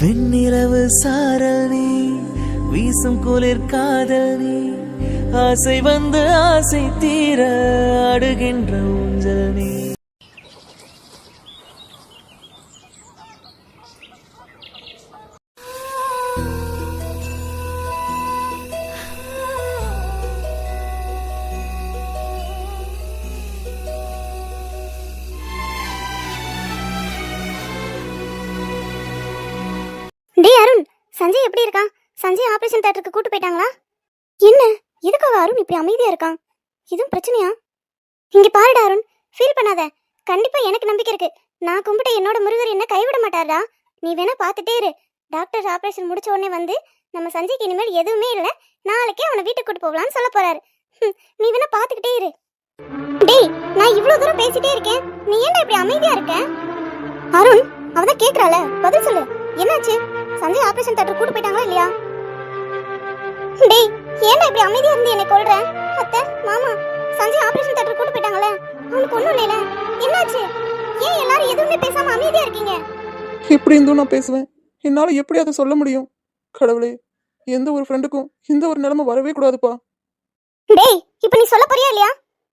வெண்ணிலவு சாரல் நீ வீசும் குளிர் காதல் நீ ஆசை வந்து ஆசை தீர அடுகின்ற ஊஞ்சல் நீ. சஞ்சய் ஆபரேஷன் தேட்டருக்கு கூட்டு போயிட்டாங்களா? என்ன? எதுக்காக அருண் இப்படி அமைதியா இருக்கான்? இதுவும் பிரச்சனையா? இங்க பாருடா அருண் ஃபீல் பண்ணாத. கண்டிப்பா எனக்கு நம்பிக்கை இருக்கு. நான் கும்பிட்ட என்னோட முருகர் என்ன கைவிட மாட்டாரா நீ வேணா பார்த்துட்டே இரு. டாக்டர் ஆபரேஷன் முடிச்ச உடனே வந்து நம்ம சஞ்சய்க்கு இனிமேல் எதுவுமே இல்ல. நாளைக்கே அவனை வீட்டுக்கு கூட்டு போகலான்னு சொல்ல போறாரு. நீ வேணா பார்த்துக்கிட்டே இரு. டேய் நான் இவ்வளவு தூரம் பேசிட்டே இருக்கேன். நீ ஏன்டா இப்படி அமைதியா இருக்க? அருண் அவதான் கேக்குறால பதில் சொல்லு. என்னாச்சு? சஞ்சய் ஆபரேஷன் தேட்டர் கூட்டு போயிட்டாங்களா இல்லையா? டேய் ஏன்டா இப்படி அமைதியா இருந்து என்னை கொல்ற? அத்தை மாமா சஞ்சய் ஆபரேஷன் தியேட்டர் கூட்டு போயிட்டாங்களே அவனுக்கு ஒண்ணும் இல்லைல. என்னாச்சு? ஏன் எல்லாரும் எதுவுமே பேசாம அமைதியா இருக்கீங்க? எப்படி இருந்தும் நான் பேசுவேன். என்னால் எப்படி அதை சொல்ல முடியும்? கடவுளே எந்த ஒரு ஃப்ரெண்டுக்கும் இந்த ஒரு நிலைமை வரவே கூடாதுப்பா. டேய் இப்போ நீ சொல்ல போறியா இல்லையா?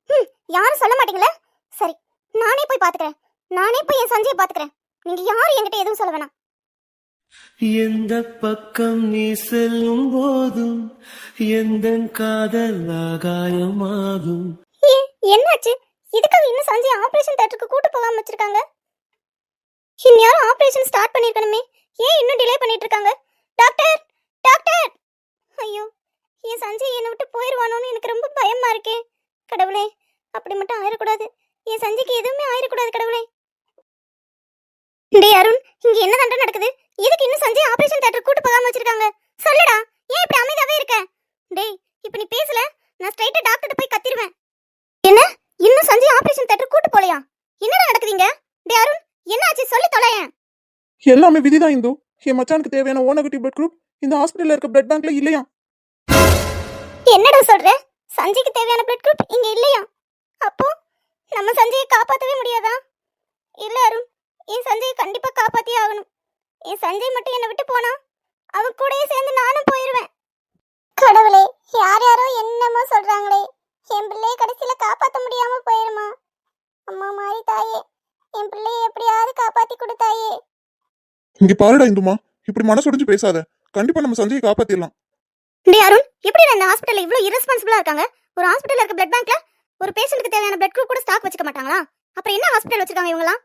ம் யாரும் சொல்ல மாட்டீங்களே சரி நானே போய் பாத்துக்கிறேன். நானே போய் என் சஞ்சயை பாத்துக்கிறேன். நீங்க யாரும் என்கிட்ட எதுவும் சொல்ல வேணாம். எந்த பக்கம் நீ செல்லும் போதும் எந்த காதல் ஆகாயமாகும். என்னாச்சு? இதுக்காக இன்னும் சஞ்சய் ஆபரேஷன் தியேட்டருக்கு கூட்டு போகாம வச்சிருக்காங்க? இந்நேரம் ஆபரேஷன் ஸ்டார்ட் பண்ணிருக்கணுமே. ஏன் இன்னும் டிலே பண்ணிட்டு இருக்காங்க டாக்டர் டாக்டர்! ஐயோ என் சஞ்சய் என்னை விட்டு போயிடுவானோன்னு எனக்கு ரொம்ப பயமா இருக்கே. கடவுளே அப்படி மட்டும் ஆயிடக்கூடாது என் சஞ்சய்க்கு எதுவுமே ஆயிடக்கூடாது கடவுளே. டேய் அருண் இங்க என்ன தண்டை நடக்குது? எதுக்கு இன்னும் சஞ்சய் ஆபரேஷன் தியேட்டர் கூட்டு போகாம வச்சிருக்காங்க. சொல்லுடா ஏன் இப்படி அமைதியாவே இருக்க? டேய் இப்போ நீ பேசல நான் ஸ்ட்ரைட்டா டாக்டர்கிட்ட போய் கத்திடுவேன் என்ன? இன்னும் சஞ்சய் ஆபரேஷன் தியேட்டர் கூட்டு போலையா? என்னடா நடக்குதுங்க டேய் அருண் என்ன ஆச்சு சொல்லி தொலையேன் எல்லாமே விதிதான் இந்து. என் மச்சானுக்கு தேவையான ஓ நெகட்டிவ் பிளட் குரூப் இந்த ஹாஸ்பிட்டல்ல இருக்க பிளட் பேங்க்ல இல்லையா? என்னடா சொல்ற? சஞ்சய்க்கு தேவையான பிளட் குரூப் இங்க இல்லையா? அப்போ நம்ம சஞ்சயை காப்பாத்தவே முடியாதா? இல்ல அருண் என் சஞ்சயை கண்டிப்பா காப்பாத்தியே ஆகணும். என் சஞ்சய் மட்டும் என்னை விட்டு போனா? அவன் கூடயே சேர்ந்து நானும் போயிருவேன். கடவுளே யார் யாரோ என்னமோ சொல்றாங்களே. என் பிள்ளைய கடைசியில காப்பாத்த முடியாம போயிருமா? அம்மா மாறி தாயே என் பிள்ளைய எப்படியாவது காப்பாத்தி கொடுத்தாயே. இங்க பாருடா இந்துமா இப்படி மனசுடைஞ்சு பேசாத. கண்டிப்பா நம்ம சஞ்சயை காப்பாத்திடலாம். டேய் அருண் எப்படி இந்த ஹாஸ்பிட்டல்ல இவ்ளோ இரஸ்பான்சிபிளா இருக்காங்க? ஒரு ஹாஸ்பிட்டல்ல இருக்க பிளட் பேங்க்ல ஒரு பேஷண்ட்க்கு தேவையான பிளட் குரூப் கூட ஸ்டாக் வச்சுக்க மாட்டாங்களா? அப்புறம் என்ன ஹாஸ்பிட்டல் வச்சிருக்காங்க இவங்கலாம்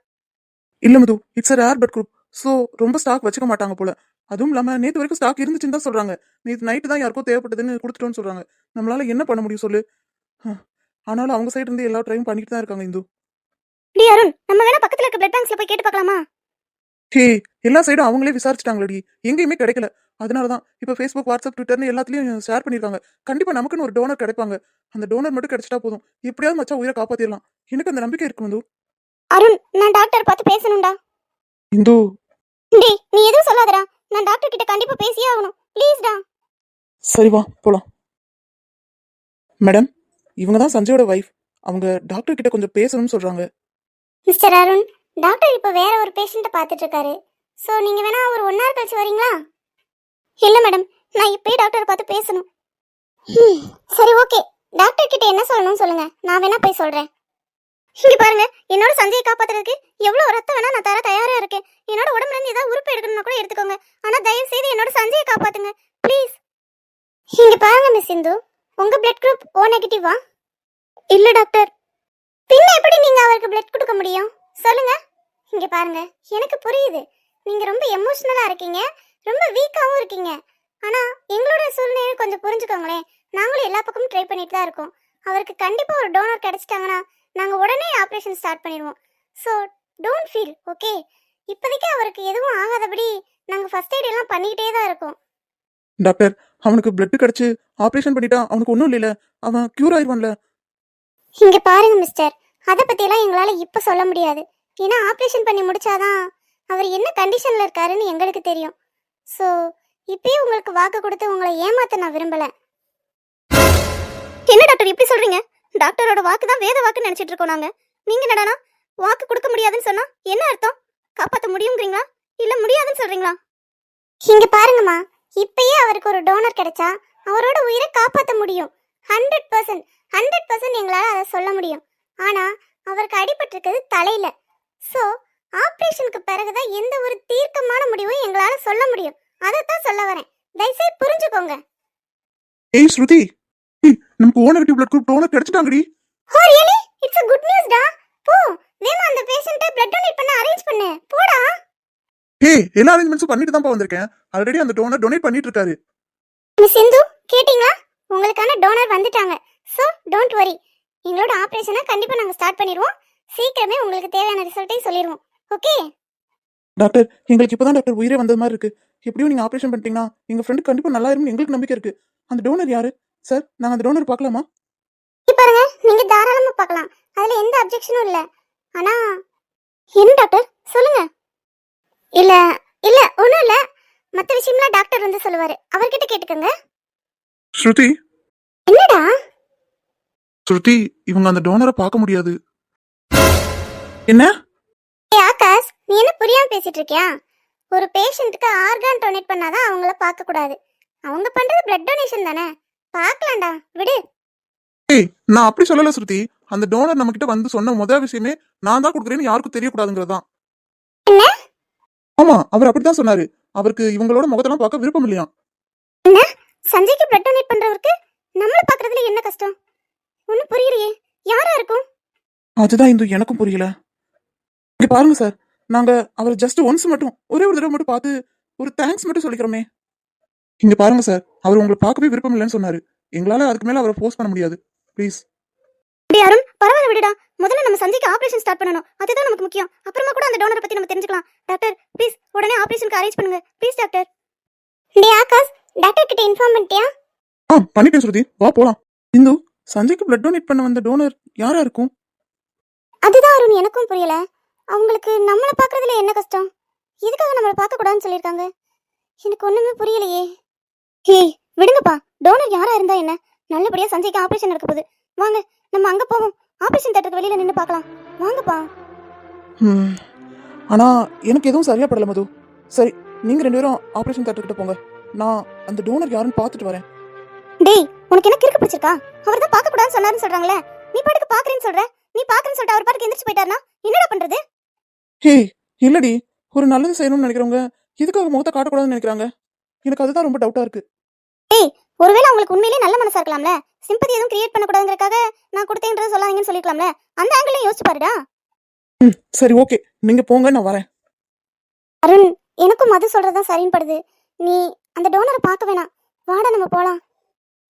இல்ல Madhu it's rare blood group so ரொம்ப ஸ்டாக் வச்சுக்க மாட்டாங்க போல. அதுவும் இல்லாம நேத்து வரைக்கும் ஸ்டாக் இருந்துச்சுன்னு தான் சொல்றாங்க. நேத்து நைட்டு தான் யாருக்கோ தேவைப்பட்டதுன்னு கொடுத்துட்டோம்னு சொல்றாங்க. நம்மளால என்ன பண்ண முடியும் சொல்லு. ஆனாலும் அவங்க சைடு இருந்து எல்லா ட்ரையும் பண்ணிட்டு தான் இருக்காங்க இந்து. டேய் அருண் நம்ம வேணா பக்கத்துல இருக்க பிளட் பேங்க்ஸ்ல போய் கேட்டு பார்க்கலாமா? ஹே எல்லா சைடும் அவங்களே விசாரிச்சிட்டாங்களடி. எங்கேயுமே கிடைக்கல. அதனால தான் இப்போ ஃபேஸ்புக் வாட்ஸ்அப் ட்விட்டர்னு எல்லாத்துலயும் ஷேர் பண்ணிருக்காங்க. கண்டிப்பா நமக்குன்னு ஒரு டோனர் கிடைப்பாங்க. அந்த டோனர் மட்டும் கிடைச்சிட்டா போதும். எப்படியாவது மச்சா உயிரை காப்பாத்திடலாம். எனக்கு அந்த நம்பிக்கை இருக்கு இந்து. அருண் நான் டாக்டர் பார்த்து பேசணும்டா. இந்து டேய் நீ எதுவும் சொல்லாதடா. நான் டாக்டர் கிட்ட கண்டிப்பா பேசியே ஆகணும். ப்ளீஸ் டா. சரி வா போலாம். மேடம் இவங்க தான் சஞ்சயோட வைஃப் அவங்க டாக்டர் கிட்ட கொஞ்சம் பேசணும்னு சொல்றாங்க. மிஸ்டர் அருண் டாக்டர் இப்போ வேற ஒரு பேஷண்ட்டை பார்த்துட்டு இருக்காரு ஸோ நீங்க வேணா ஒரு ஒன் ஹவர் கழிச்சு வரீங்களா? இல்ல மேடம் நான் இப்பயே டாக்டர் பார்த்து பேசணும். ஹம், சரி ஓகே டாக்டர் கிட்ட என்ன சொல்லணும்னு சொல்லுங்க. நான் வேணா போய் சொல்றேன். இங்க பாருங்க என்னோட சந்தையை காப்பாத்துறதுக்கு எவ்வளவு ரத்தம் வேணா நான் தர தயாரா இருக்கேன். என்னோட உடம்புல இருந்து ஏதாவது உறுப்பு எடுக்கணும்னா கூட எடுத்துக்கோங்க. ஆனா தயவு செய்து என்னோட சந்தையை காப்பாத்துங்க. ப்ளீஸ் இங்க பாருங்க மிஸ் சிந்து. உங்க பிளட் குரூப் ஓ நெகட்டிவா இல்ல டாக்டர் பின்ன எப்படி நீங்க அவருக்கு பிளட் கொடுக்க முடியும்? சொல்லுங்க. இங்க பாருங்க எனக்கு புரியுது. நீங்க ரொம்ப எமோஷனலா இருக்கீங்க. ரொம்ப வீக்காவும் இருக்கீங்க. ஆனா எங்களோட சூழ்நிலையை கொஞ்சம் புரிஞ்சுக்கோங்களேன். நாங்களும் எல்லா பக்கமும் ட்ரை பண்ணிட்டு தான் இருக்கோம். அவருக்கு கண்டிப்பா ஒரு டோனர் கிடைச்சிட்டாங்கன்னா நாங்க உடனே ஆபரேஷன் ஸ்டார்ட் பண்ணிடுவோம். ஸோ டோன்ட் ஃபீல் ஓகே இப்போதைக்கு அவருக்கு எதுவும் ஆகாதபடி நாங்க ஃபர்ஸ்ட் எய்ட் எல்லாம் பண்ணிக்கிட்டே தான் இருக்கோம். டாக்டர் அவனுக்கு பிளட் கிடைச்சு ஆபரேஷன் பண்ணிட்டா அவனுக்கு ஒன்றும் இல்லைல்ல. அவன் கியூர் ஆயிடுவான்ல. இங்க பாருங்க மிஸ்டர் அதை பத்தியெல்லாம் எங்களால இப்ப சொல்ல முடியாது. ஏன்னா ஆபரேஷன் பண்ணி முடிச்சாதான் அவர் என்ன கண்டிஷன்ல இருக்காருன்னு எங்களுக்கு தெரியும். ஸோ இப்பயே உங்களுக்கு வாக்கு கொடுத்து உங்களை ஏமாத்த நான் விரும்பல. என்ன டாக்டர் இப்படி சொல்றீங்க? டாக்டரோட வாக்கு தான் வேத வாக்கு நினைச்சிட்டு இருக்கோம் நாங்க. நீங்க என்னடானா? வாக்கு கொடுக்க முடியாதுன்னு சொன்னா என்ன அர்த்தம்? காப்பாத்த முடியுங்கிறீங்களா இல்ல முடியாதுன்னு சொல்றீங்களா? இங்க பாருங்கம்மா. இப்பயே அவருக்கு ஒரு டோனர் கிடைச்சா அவரோட உயிரை காப்பாற்ற முடியும். ஹண்ட்ரட் பர்சன்ட் ஹண்ட்ரட் பர்சன்ட் எங்களால் அதை சொல்ல முடியும். ஆனா அவருக்கு அடிபட்டிருக்கிறது தலையில. ஸோ ஆப்ரேஷனுக்கு பிறகுதான் எந்த ஒரு தீர்க்கமான முடிவும் எங்களால சொல்ல முடியும். அதைத்தான் சொல்ல வரேன். தயவுசெய்து புரிஞ்சுக்கோங்க. ஏய் ஸ்ருதி! ஏய், நமக்கு O negative blood group donor கிடைச்சிட்டாங்கடி. O really it's a good news டா. போ வேமா அந்த பேஷண்ட்டை பிளட் டொனேட் பண்ண அரேஞ்ச் பண்ணு. போடா. ஏய் எல்லா அரேஞ்ச்மெண்ட்ஸும் பண்ணிட்டு தான் வந்திருக்கேன். ஆல்ரெடி அந்த டோனர் டொனேட் பண்ணிட்டு இருக்காரு மிஸ் சிந்து கேட்டிங்களா? உங்களுக்கான டோனர் வந்துட்டாங்க. ஸோ டோன்ட் வரி எங்களோட ஆப்ரேஷனை கண்டிப்பாக நாங்கள் ஸ்டார்ட் பண்ணிடுவோம். சீக்கிரமே உங்களுக்கு தேவையான ரிசல்ட்டையும் சொல்லிடுவோம். ஓகே டாக்டர் எங்களுக்கு இப்பதான் டாக்டர் உயிரே வந்தது மாதிரி இருக்கு. எப்படியும் நீங்க ஆபரேஷன் பண்ணிட்டீங்கன்னா எங்க ஃப்ரெண்டு கண்டிப்பா நல்லா இருக்கும்னு எங்களுக்கு நம்பிக்கை இருக்கு. அந்த டோனர் யாரு? சார் நாங்க அந்த டோனர் பார்க்கலாமா? பாருங்க நீங்கள் தாராளமாக பார்க்கலாம். அதில் எந்த அப்ஜெக்ஷனும் இல்லை. ஆனால் என்ன டாக்டர் சொல்லுங்க. இல்லை இல்லை ஒன்றும் இல்லை. மற்ற விஷயம்லாம் டாக்டர் வந்து சொல்லுவார். அவர்கிட்ட கேட்டுக்கோங்க. ஸ்ருதி. என்னடா? ஸ்ருதி இவங்க அந்த டோனரை பார்க்க முடியாது. என்ன? ஏய் ஆகாஷ் நீ என்ன புரியாம பேசிட்டு இருக்கியா? ஒரு பேஷண்ட்டுக்கு ஆர்கான் டொனேட் பண்ணாதான் அவங்கள பார்க்க கூடாது அவங்க பண்றது பிளட் டொனேஷன் தானே? பார்க்கலாம்டா விடு. ஏய் நான் அப்படி சொல்லல ஸ்ருதி. அந்த டோனர் நம்ம கிட்ட வந்து சொன்ன முதல் விஷயமே நான் தான் கொடுக்குறேன்னு யாருக்கும் தெரியக்கூடாதுங்கிறதான் என்ன? ஆமா அவர் அப்படித்தான் சொன்னாரு. அவருக்கு இவங்களோட முகத்தெல்லாம் பார்க்க விருப்பம் இல்லையா? என்ன? சஞ்சய்க்கு பிளட் டொனேட் பண்றவருக்கு நம்மள பார்க்கறதுல என்ன கஷ்டம்? ஒன்னும் புரியலையே. யாரா இருக்கும்? அதுதான் இந்த எனக்கும் புரியல. இங்க பாருங்க சார். நாங்க அவர் ஜஸ்ட் ஒன்ஸ் மட்டும் ஒரே ஒரு தடவை மட்டும் பார்த்து ஒரு தேங்க்ஸ் மட்டும் சொல்லிக்கிறோமே. இங்க பாருங்க சார் அவர் உங்களை பார்க்கவே விருப்பம் இல்லைன்னு சொன்னாரு. எங்களால அதுக்கு மேல அவரை ஃபோர்ஸ் பண்ண முடியாது. ப்ளீஸ் டேய் அருண் பரவாயில்ல விடுடா. முதல்ல நம்ம சஞ்சய்க்கு ஆபரேஷன் ஸ்டார்ட் பண்ணணும். அதுதான் நமக்கு முக்கியம். அப்புறமா கூட அந்த டோனரை பத்தி நம்ம தெரிஞ்சுக்கலாம். டாக்டர் ப்ளீஸ் உடனே ஆபரேஷனுக்கு அரேஞ்ச் பண்ணுங்க. ப்ளீஸ் டாக்டர் டேய் ஆகாஷ் டாக்டர் கிட்ட இன்ஃபார்ம் பண்ணிட்டியா? ஆ பண்ணிட்டேன் ஸ்ருதி. வா போலாம். இந்து சஞ்சய்க்கு பிளட் டொனேட் பண்ண வந்த டோனர் யாரா இருக்கும்? அதுதான் அருண் எனக்கும் புரியல. அவங்களுக்கு நம்மள பார்க்கறதுல என்ன கஷ்டம்? எதுக்காக நம்மள பார்க்க கூடாதுன்னு சொல்லியிருக்காங்க? எனக்கு ஒண்ணுமே புரியலையே. ஹேய் விடுங்கப்பா. டோனர் யாரா இருந்தா என்ன? நல்லபடியா சஞ்சய்க்கு ஆபரேஷன் நடக்க போகுது. வாங்க நம்ம அங்க போவோம். ஆபரேஷன் தேட்டருக்கு வெளியில நின்னு பார்க்கலாம். வாங்கப்பா. ம். ஆனா எனக்கு எதுவும் சரியா படல மது. சரி நீங்க ரெண்டு பேரும் ஆபரேஷன் தேட்டர்கிட்ட போங்க. நான் அந்த டோனர் யாருன்னு பார்த்துட்டு வரேன். டேய் உனக்கு என்ன கிறுக்கு பிடிச்சிருக்கா? அவர் தான் பார்க்க கூடாதுன்னு சொன்னாருன்னு சொல்றாங்களே. நீ பாட்டுக்கு பாக்குறேன்னு சொல்ற? நீ பாக்குறேன்னு சொல்லிட்டு அவர் பாட்டுக்கு எந்திரிச்சு போயிட்டாருனா என்னடா பண்றது? ஹே இல்லடி. ஒரு நல்லது செய்யணும்னு நினைக்கிறவங்க எதுக்காக முகத்தை காட்டக்கூடாதுன்னு நினைக்கிறாங்க. எனக்கு அதுதான் ரொம்ப டவுட்டா இருக்கு. ஒருவேளை அவங்களுக்கு உண்மையிலேயே நல்ல மனசா இருக்கலாம்ல? சிம்பதி எதுவும் கிரியேட் பண்ணக்கூடாதுங்கிறதுக்காக நான் கொடுத்தேன்றது சொல்லாதீங்கன்னு சொல்லிருக்கலாம்ல அந்த ஆங்கிளையும் யோசிச்சு பாருடா. ம் சரி ஓகே நீங்க போங்க நான் வரேன். அருண் எனக்கும் மது சொல்றதுதான் சரின்னு படுது நீ அந்த டோனரை பார்க்க வேணாம். வாடா நம்ம போலாம்.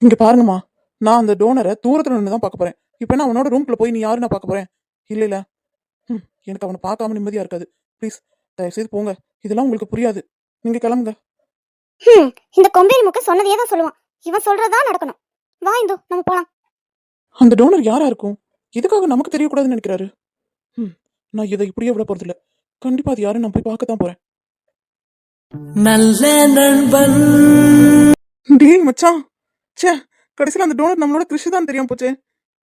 இங்க பாருங்கம்மா. நான் அந்த டோனரை தூரத்துல நின்று தான் பார்க்க போறேன். இப்போ நான் அவனோட ரூம்குள்ள போய் நீ யாரு நான் பார்க்க போறேன். இல்ல இல்ல. ம் எனக்கு அவனை பார்க்காம நிம்மதியா இருக்காது. ப்ளீஸ் தயவு செய்து போங்க. இதெல்லாம் உங்களுக்கு புரியாது. நீங்க கிளம்புங்க. ஹம், இந்த கொம்பேரி முக்க சொன்னதையே தான் சொல்லுவான். இவன் சொல்றதா நடக்கணும். வா இந்து நம்ம போலாம். அந்த டோனர் யாரா இருக்கும்? எதுக்காக நமக்கு தெரியக்கூடாதுன்னு நினைக்கிறாரு. ம் நான் இதை இப்படியே விட போறதில்ல. கண்டிப்பா அது யாருன்னு நான் போய் பார்க்க தான் போறேன். நல்ல நண்பன். டேய் மச்சான். ச்சே கடைசியில் அந்த டோனர் நம்மளோட கிருஷி தான் தெரியாம போச்சே.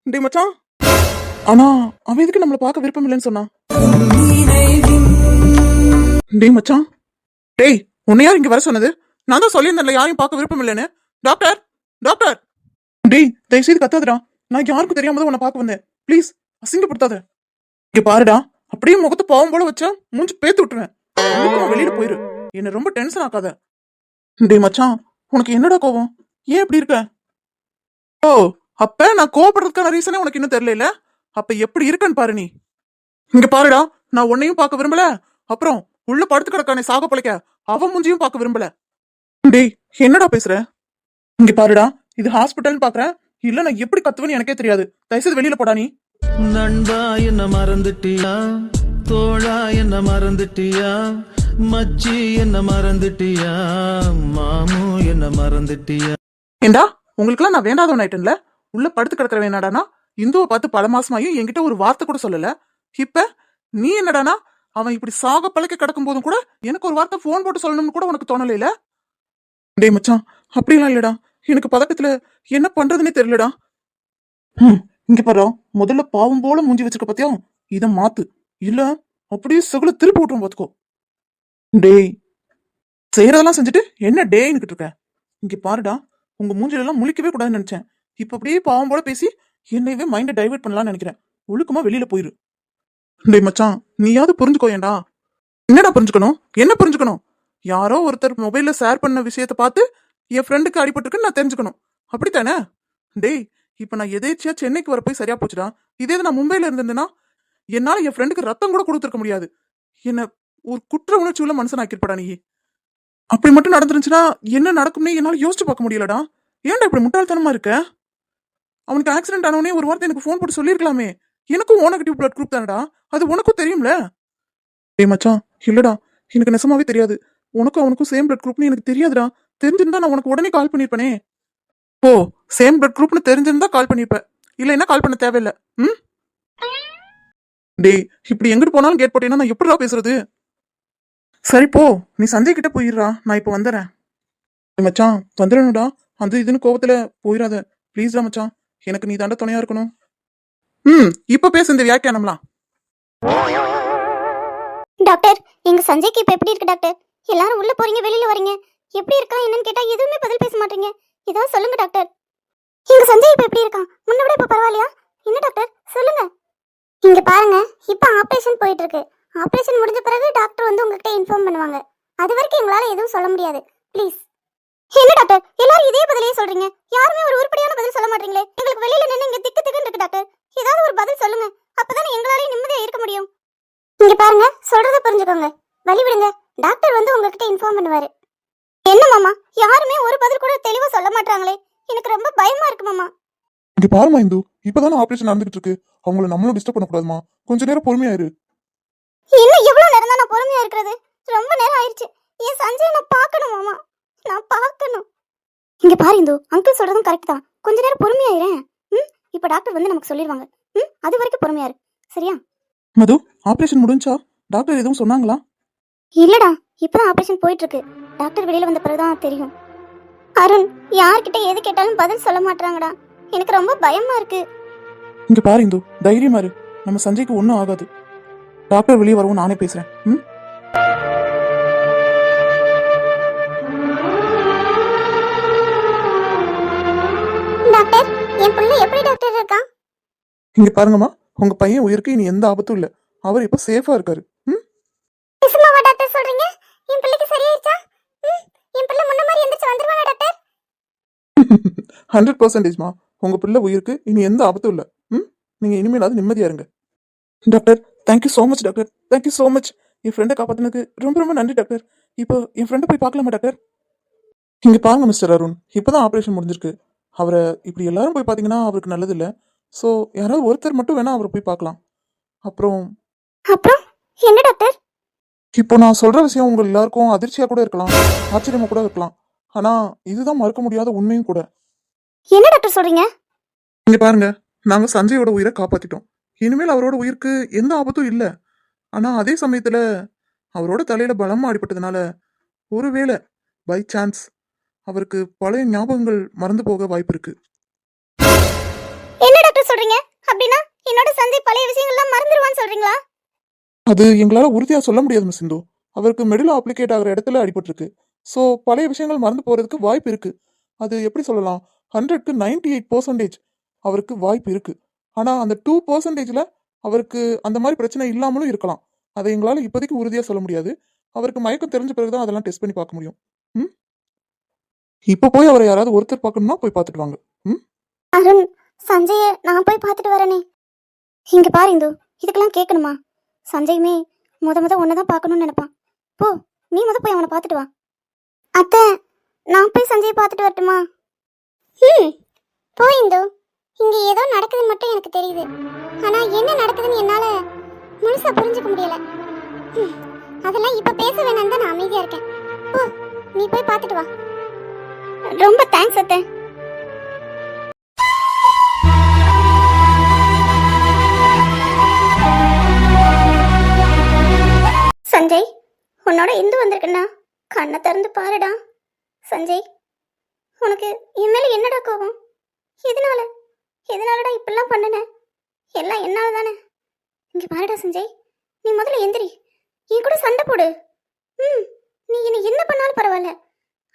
டேய் மச்சான். ஆனா அவன் எதுக்கு நம்மள பார்க்க விருப்பம் இல்லைன்னு சொன்னான்? டேய் மச்சான். டேய் உன்னை யார் இங்க வர சொன்னது? நான் தான் சொல்லியிருந்தேன்ல யாரையும் பார்க்க விருப்பம் இல்லைன்னு. Doctor doctor. டேய் தயவு செய்து கத்தாதடா. நான் யாருக்கும் தெரியாம தான் உன்னை பார்க்க வந்தேன். ப்ளீஸ் அசிங்கப்படுத்தாத. இங்க பாருடா அப்படியே முகத்தை பாவம் போல வச்சா மூஞ்சி பேத்து விட்டுருவேன். வெளியில போயிரு. என்ன ரொம்ப டென்ஷன் ஆக்காத. டேய் மச்சான் உனக்கு என்னடா கோவம்? ஏன் இப்படி இருக்க? ஓ அப்ப நான் கோவப்படுறதுக்கான ரீசனே உனக்கு இன்னும் தெரியல அப்ப எப்படி இருக்கன்னு பாரு நீ. இங்க பாருடா நான் உன்னையும் பார்க்க விரும்பல. அப்புறம் உள்ள படுத்து கிடக்கானே சாக பிழைக்க அவன் மூஞ்சியும் பார்க்க விரும்பல. டேய் என்னடா பேசுற? இங்க பாருடா இது ஹாஸ்பிட்டல்னு பாக்குறேன் இல்ல நான் எப்படி கத்துவேன்னு எனக்கே தெரியாது. தயவுசெய்து வெளியில போடா நீ. நண்பா என்ன மறந்துட்டியா? தோழா என்ன மறந்துட்டியா? மச்சி என்ன மறந்துட்டியா? மாமு என்ன மறந்துட்டியா? ஏண்டா உங்களுக்குலாம் நான் வேண்டாதவன் ஆயிட்டேன்ல? உள்ள படுத்து கிடக்குற வேணாடானா இந்துவை பார்த்து பல மாசமாயும் என்கிட்ட ஒரு வார்த்தை கூட சொல்லல. இப்ப நீ என்னடானா? அவன் இப்படி சாக பழக்க கிடக்கும் போதும் கூட எனக்கு ஒரு வார்த்தை ஃபோன் போட்டு சொல்லணும்னு கூட உனக்கு தோணலைல டேய் மச்சான் அப்படிலாம் இல்லடா. எனக்கு பதட்டத்துல என்ன பண்றதுன்னே தெரியலடா. ம் இங்க பாரு. முதல்ல பாவம் போல மூஞ்சி வச்சிருக்க பாத்தியா? இத மாத்து. இல்ல அப்படியே சகுல திருப்பி விட்டுரும் பாத்துக்கோ. டேய் செய்யறதெல்லாம் செஞ்சுட்டு என்ன டேன்னுக்கிட்டு இருக்க? இங்க பாருடா உங்க மூஞ்சில எல்லாம் முழிக்கவே கூடாதுன்னு நினைச்சேன். இப்ப அப்படியே பாவம் போல பேசி என்னையவே மைண்டை டைவர்ட் பண்ணலாம்னு நினைக்கிறேன். ஒழுக்கமா வெளியில போயிரு. டேய் மச்சான் நீயாவது புரிஞ்சுக்கோயேண்டா என்னடா புரிஞ்சுக்கணும்? என்ன புரிஞ்சுக்கணும்? யாரோ ஒருத்தர் மொபைல்ல ஷேர் பண்ண விஷயத்த பார்த்து என் ஃப்ரெண்டுக்கு அடிபட்டிருக்குன்னு நான் தெரிஞ்சுக்கணும். அப்படித்தானே? டேய் இப்போ நான் எதேச்சியா சென்னைக்கு வர போய் சரியா போச்சுடா. இதே இது நான் மும்பையில் இருந்திருந்தேன்னா என்னால என் ஃப்ரெண்டுக்கு ரத்தம் கூட கொடுத்துருக்க முடியாது. என்ன ஒரு குற்ற உணர்ச்சி உள்ள மனுஷன் ஆக்கிருப்படா நீ. அப்படி மட்டும் நடந்துருந்துச்சுன்னா என்ன நடக்கும்னே என்னால யோசிச்சு பார்க்க முடியலடா. ஏன்டா இப்படி முட்டாள்தனமா இருக்க? அவனுக்கு ஆக்சிடென்ட் ஆனவனே ஒரு வார்த்தை எனக்கு ஃபோன் போட்டு சொல்லியிருக்கலாமே. எனக்கும் ஓ நெகட்டிவ் பிளட் குரூப் தானடா. அது உனக்கும் தெரியும்ல? டேய் மச்சான் இல்லடா. எனக்கு நெசமாவே தெரியாது. உனக்கும் அவனுக்கும் சேம் பிளட் குரூப்னு எனக்கு தெரியாதுடா. தெரிஞ்சிருந்தா நான் உனக்கு உடனே கால் பண்ணிருப்பேனே. ஓ சேம் பிளட் குரூப்னு தெரிஞ்சிருந்தா கால் பண்ணிருப்ப இல்லைன்னா கால் பண்ண தேவையில்ல. ம்? டேய் இப்படி எங்கிட்டு போனாலும் கேட் போட்டேன்னா நான் எப்படிடா பேசுறது? சரி போ. நீ சஞ்சய் கிட்ட போயிடுறா. நான் இப்போ வந்துடுறேன் மச்சான் வந்துடணும்டா. அந்த இதுன்னு கோவத்துல போயிடாத. ப்ளீஸ்டா மச்சான். எனக்கு நீ தாண்ட துணையா இருக்கணும். ம் இப்போ பேசு இந்த வியாக்கியானம்லாம். டாக்டர் எங்க சஞ்சய்க்கு இப்ப எப்படி இருக்கு டாக்டர்? எல்லாரும் உள்ள போறீங்க வெளியில வரீங்க. எப்படி இருக்கா என்னன்னு கேட்டா எதுவுமே பதில் பேச மாட்டீங்க. ஏதாவது சொல்லுங்க டாக்டர். எங்க சஞ்சய் இப்ப எப்படி இருக்கான்? முன்ன விட இப்ப பரவாயில்லையா? என்ன டாக்டர்? சொல்லுங்க. இங்க பாருங்க இப்ப ஆபரேஷன் போயிட்டு இருக்கு ஆபரேஷன் முடிஞ்ச பிறகு டாக்டர் வந்து உங்ககிட்ட இன்ஃபார்ம் பண்ணுவாங்க. அது வரைக்கும் எங்களால எதுவும் சொல்ல முடியாது. ப்ளீஸ் என்ன டாக்டர்? எல்லாரும் இதே பதிலே சொல்றீங்க. யாருமே ஒரு உருப்படியான பதில் சொல்ல மாட்டீங்களே. எங்களுக்கு வெளியில நின்று இங்க திக்கு திக்குன்னு இருக்கு டாக்டர். ஏதாவது ஒரு பதில் சொல்லுங்க. அப்பதானே எங்களாலே நிம்மதியா இருக்க முடியும். இங்க பாருங்க சொல்றத புரிஞ்சுக்கோங்க. வழி விடுங்க. டாக்டர் வந்து உங்ககிட்ட இன்ஃபார்ம் பண்ணுவாரு. என்ன மாமா? யாருமே ஒரு பதில் கூட தெளிவா சொல்ல மாட்டாங்களே எனக்கு ரொம்ப பயமா இருக்கு மாமா. இங்க பாருமா இந்து. இப்பதானே ஆபரேஷன் நடந்துகிட்டு இருக்கு அவங்கள நம்மளும் டிஸ்டர்ப் பண்ணக்கூடாதுமா. கொஞ்ச நேரம் பொறுமையா இரு இன்னும் எவ்வளவு நேரம் தான் நான் பொறுமையா இருக்கிறது? ரொம்ப நேரம் ஆயிடுச்சு என் சஞ்சய் நான் பார்க்கணும் மாமா. நான் பார்க்கணும். இங்க பாரு இந்து. அங்கிள் சொல்றதும் கரெக்ட் தான். கொஞ்ச நேரம் பொறுமையா இருறேன் ம்? இப்போ டாக்டர் வந்து நமக்கு சொல்லிடுவாங்க ம்? அது வரைக்கும் பொறுமையா இரு சரியா? மது ஆபரேஷன் முடிஞ்சா டாக்டர் எதுவும் சொன்னாங்களா? இல்லடா இப்பதான் ஆபரேஷன் போயிட்டு இருக்கு டாக்டர் வெளியில வந்த பிறகுதான் தெரியும். அருண் யார்கிட்ட எது கேட்டாலும் பதில் சொல்ல மாட்டாங்கடா எனக்கு ரொம்ப பயமா இருக்கு. இங்க பாரு இந்து தைரியமா இரு. நம்ம சஞ்சய்க்கு ஒன்றும் ஆகாது. டாக்டர் வெளியே வரவும் நானே பேசுறேன். ம்? டாக்டர் என் புள்ள எப்படி டாக்டர் இருக்கான் இங்க பாருங்கம்மா உங்க பையன் உயிருக்கு இனி எந்த ஆபத்தும் இல்ல. அவர் இப்ப சேஃபா இருக்காரு. சொல்றீங்க? என் பிள்ளைக்கு சரியாயிடுச்சா? ம், என் பிள்ளை முன்ன மாதிரி எந்திரிச்சு வந்துருவானா டாக்டர்? ஹண்ட்ரட் பர்சன்டேஜ்மா உங்க பிள்ளை உயிருக்கு இனி எந்த ஆபத்தும் இல்ல. ம் நீங்க இனிமேலாவது நிம்மதியா இருங்க. Doctor thank you so much doctor. Thank you so much என் ஃப்ரெண்டை காப்பாத்தினதுக்கு ரொம்ப ரொம்ப நன்றி டாக்டர். இப்போ என் ஃப்ரெண்டை போய் பார்க்கலாமா டாக்டர்? இங்க பாருங்க மிஸ்டர் அருண். இப்பதான் ஆபரேஷன் முடிஞ்சிருக்கு. அவரை இப்படி எல்லாரும் போய் பார்த்தீங்கன்னா அவருக்கு நல்லது இல்லை. ஸோ யாராவது ஒருத்தர் மட்டும் வேணா அவரை போய் பார்க்கலாம். அப்புறம் அப்புறம்? என்ன டாக்டர்? இப்போ நான் சொல்ற விஷயம் உங்க எல்லாருக்கும் அதிர்ச்சியா கூட இருக்கலாம் ஆச்சரியமா கூட இருக்கலாம். ஆனா இதுதான் மறுக்க முடியாத உண்மையும் கூட. என்ன டாக்டர் சொல்றீங்க? இங்க பாருங்க நாங்க சஞ்சயோட உயிரை காப்பாத்திட்டோம். இனிமேல் அவரோட உயிருக்கு எந்த ஆபத்தும் இல்ல. ஆனா அதே சமயத்துல அவரோட தலையில பலமா அடிபட்டதுனால ஒருவேளை பை சான்ஸ் அவருக்கு பழைய ஞாபகங்கள் மறந்து போக வாய்ப்பு இருக்கு. என்ன டாக்டர் சொல்றீங்க? அப்படின்னா என்னோட சஞ்சய் பழைய விஷயங்கள்லாம் மறந்துடுவான்னு சொல்றீங்களா? அது எங்களால் உறுதியாக சொல்ல முடியாது மிஸ் சிந்து அவருக்கு மெடில் அப்ளிகேட் ஆகிற இடத்துல அடிபட்டிருக்கு. ஸோ பழைய விஷயங்கள் மறந்து போகிறதுக்கு வாய்ப்பு இருக்குது அது எப்படி சொல்லலாம்? ஹண்ட்ரட்க்கு நைன்டி எயிட் பர்சன்டேஜ் அவருக்கு வாய்ப்பு இருக்குது ஆனால் அந்த டூ பர்சன்டேஜில் அவருக்கு அந்த மாதிரி பிரச்சனை இல்லாமலும் இருக்கலாம். அதை எங்களால் இப்போதைக்கு உறுதியாக சொல்ல முடியாது. அவருக்கு மயக்கம் தெரிஞ்ச பிறகு தான் அதெல்லாம் டெஸ்ட் பண்ணி பார்க்க முடியும். ம்? இப்போ போய் அவரை யாராவது ஒருத்தர் பார்க்கணும்னா போய் பார்த்துட்டு வாங்க. ம்? அருண் சஞ்சய நான் போய் பார்த்துட்டு வரேனே. இங்க பாரு இந்து இதுக்கெல்லாம் கேட்கணுமா? சஞ்சயுமே முத முத உன்னை தான் பார்க்கணும்னு நினைப்பான். போ நீ முத போய் அவனை பார்த்துட்டு வா. அத்தை நான் போய் சஞ்சயை பார்த்துட்டு வரட்டுமா? ம் போ இந்து. இங்க ஏதோ நடக்குதுன்னு மட்டும் எனக்கு தெரியுது. ஆனா என்ன நடக்குதுன்னு என்னால முழுசா புரிஞ்சுக்க முடியல. ம், அதெல்லாம் இப்ப பேச வேணாம் தான் நான் அமைதியா இருக்கேன். போ நீ போய் பார்த்துட்டு வா. ரொம்ப தேங்க்ஸ் அத்தை. உன்னோட இந்து வந்திருக்குண்ணா கண்ணை திறந்து பாருடா. சஞ்சய் உனக்கு என் மேலே என்னடா கோபம்? எதனால? எதனாலடா இப்படிலாம் பண்ணுன? எல்லாம் என்னால் தானே? இங்கே பாருடா சஞ்சய் நீ முதல்ல எந்திரி. என் கூட சண்டை போடு. ம் நீ என்னை என்ன பண்ணாலும் பரவாயில்ல.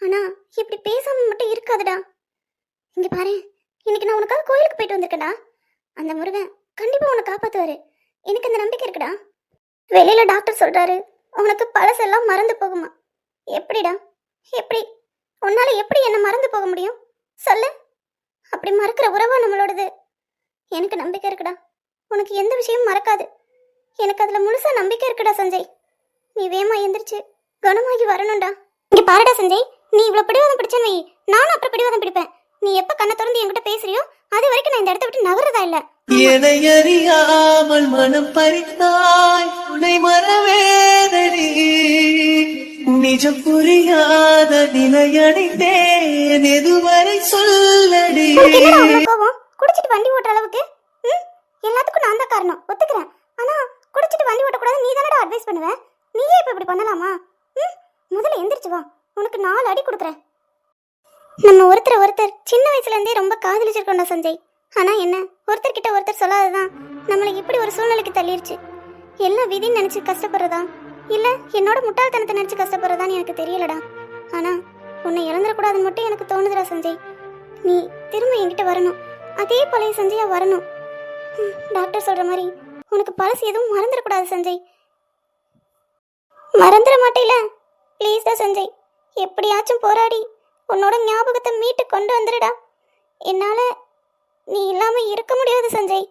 ஆனால் இப்படி பேசாம மட்டும் இருக்காதுடா. இங்கே பாரு இன்னைக்கு நான் உனக்காக கோயிலுக்கு போயிட்டு வந்திருக்கேன்டா. அந்த முருகன் கண்டிப்பாக உன்னை காப்பாற்றுவார் எனக்கு அந்த நம்பிக்கை இருக்குடா. வெளியில் டாக்டர் சொல்கிறாரு உனக்கு பழசெல்லாம் மறந்து போகுமா? எப்படிடா? எப்படி? உன்னால எப்படி என்ன மறந்து போக முடியும்? சொல்லு. அப்படி மறக்கிற உறவா நம்மளோடது? எனக்கு நம்பிக்கை இருக்குடா. உனக்கு எந்த விஷயமும் மறக்காது. எனக்கு அதுல முழுசா நம்பிக்கை இருக்குடா சஞ்சய். நீ வேமா எந்திரிச்சு குணமாகி வரணும்டா. இங்க பாருடா சஞ்சய். நீ இவ்வளவு பிடிவாதம் பிடிச்சேன்னு நானும் அப்புறம் பிடிவாதம் பிடிப்பேன். நீ எப்ப கண்ணை திறந்து என்கிட்ட பேசுறியோ அது வரைக்கும் நான் இந்த இடத்த விட்டு நகரதா இல்லை. என்னை அறியாமல் மனம் பறித்தாய் உனை மறவேதடி. நிஜம் புரியாத நிலையடைந்தேன் எதுவரை சொல்லடி. குடிச்சிட்டு வண்டி ஓட்டுற அளவுக்கு? ம்? எல்லாத்துக்கும் நான் தான் காரணம். ஒத்துக்கிறேன். ஆனா குடிச்சிட்டு வண்டி ஓட்டக்கூடாது நீ தானடா அட்வைஸ் பண்ணுவ? நீயே இப்ப இப்படி பண்ணலாமா? ம்? முதல்ல எந்திரிச்சு வா. உனக்கு நாலு அடி கொடுக்குறேன். நம்ம ஒருத்தர் ஒருத்தர் சின்ன வயசுல இருந்தே ரொம்ப காதலிச்சிருக்கோம்டா சஞ்சய். ஆனால் என்ன? ஒருத்தர்கிட்ட ஒருத்தர் சொல்லாததான் நம்மளை இப்படி ஒரு சூழ்நிலைக்கு தள்ளிருச்சு. எல்லாம் விதின்னு நினச்சி கஷ்டப்படுறதா? இல்லை என்னோட முட்டாள்தனத்தை நினச்சி கஷ்டப்படுறதான்னு எனக்கு தெரியலடா. ஆனால் உன்னை இழந்துடக்கூடாதுன்னு மட்டும் எனக்கு தோணுதுடா சஞ்சய். நீ திரும்ப என்கிட்ட வரணும். அதே பழைய சஞ்சயா வரணும். டாக்டர் சொல்ற மாதிரி உனக்கு பழசு எதுவும் மறந்துடக்கூடாது சஞ்சய். மறந்துட மாட்டேல? ப்ளீஸ் தான் சஞ்சய். எப்படியாச்சும் போராடி உன்னோட ஞாபகத்தை மீட்டு கொண்டு வந்துடுடா. என்னால நீ இல்லாம இருக்க முடியாது சஞ்சய்.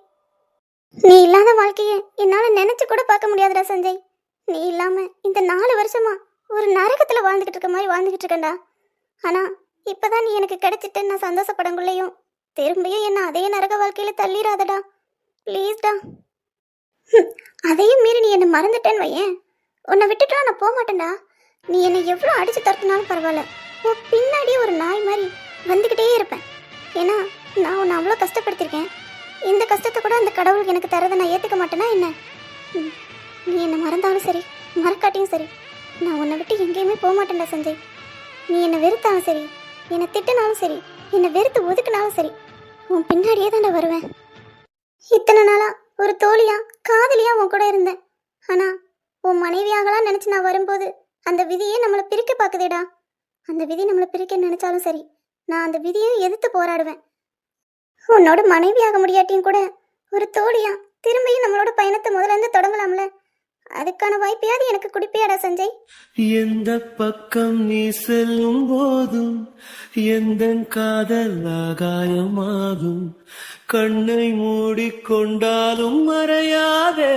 நீ இல்லாத வாழ்க்கைய என்னால நினைச்சு கூட பார்க்க முடியாதுடா சஞ்சய். நீ இல்லாம இந்த நாலு வருஷமா ஒரு நரகத்துல வாழ்ந்துகிட்டு இருக்க மாதிரி வாழ்ந்துகிட்டு இருக்கேன்டா. ஆனா இப்பதான் நீ எனக்கு கிடைச்சிட்டு நான் சந்தோஷப்படங்குள்ளையும் திரும்பியும் என்ன அதே நரக வாழ்க்கையில தள்ளிடாதடா ப்ளீஸ்டா அதையும் மீறி நீ என்னை மறந்துட்டேன்னு வையேன். உன்னை விட்டுட்டா நான் போக மாட்டேன்டா. நீ என்னை எவ்வளோ அடிச்சு துரத்துனாலும் பரவாயில்ல. உன் பின்னாடியே ஒரு நாய் மாதிரி வந்துக்கிட்டே இருப்பேன். ஏன்னா நான் உன்னை அவ்வளோ கஷ்டப்படுத்திருக்கேன் இந்த கஷ்டத்தை கூட அந்த கடவுள் எனக்கு தரதை நான் ஏற்றுக்க மாட்டேன்னா என்ன? ம், நீ என்னை மறந்தாலும் சரி மறக்காட்டியும் சரி நான் உன்னை விட்டு எங்கேயுமே போக மாட்டேன்டா சஞ்சய். நீ என்னை வெறுத்தாலும் சரி என்னை திட்டினாலும் சரி என்னை வெறுத்து ஒதுக்குனாலும் சரி உன் பின்னாடியே தானே வருவேன். இத்தனை நாளாக ஒரு தோழியா காதலியா உன் கூட இருந்தேன். ஆனால் உன் மனைவியாகலாம் நினச்சி நான் வரும்போது அந்த விதியே நம்மளை பிரிக்க பார்க்குதேடா. அந்த விதி நம்மளை பிரிக்க நினச்சாலும் சரி நான் அந்த விதியை எதிர்த்து போராடுவேன். உன்னோட மனைவியாக முடியாட்டியும் கூட ஒரு தோழியா திரும்பியும் நம்மளோட பயணத்தை முதல்ல இருந்து தொடங்கலாம்ல? அதுக்கான வாய்ப்பையாவது எனக்கு குடிப்பியாடா சஞ்சய். எந்த பக்கம் நீ செல்லும் போதும் எந்த காதல் ஆகாயமாகும் கண்ணை மூடிக்கொண்டாலும் மறையாதே.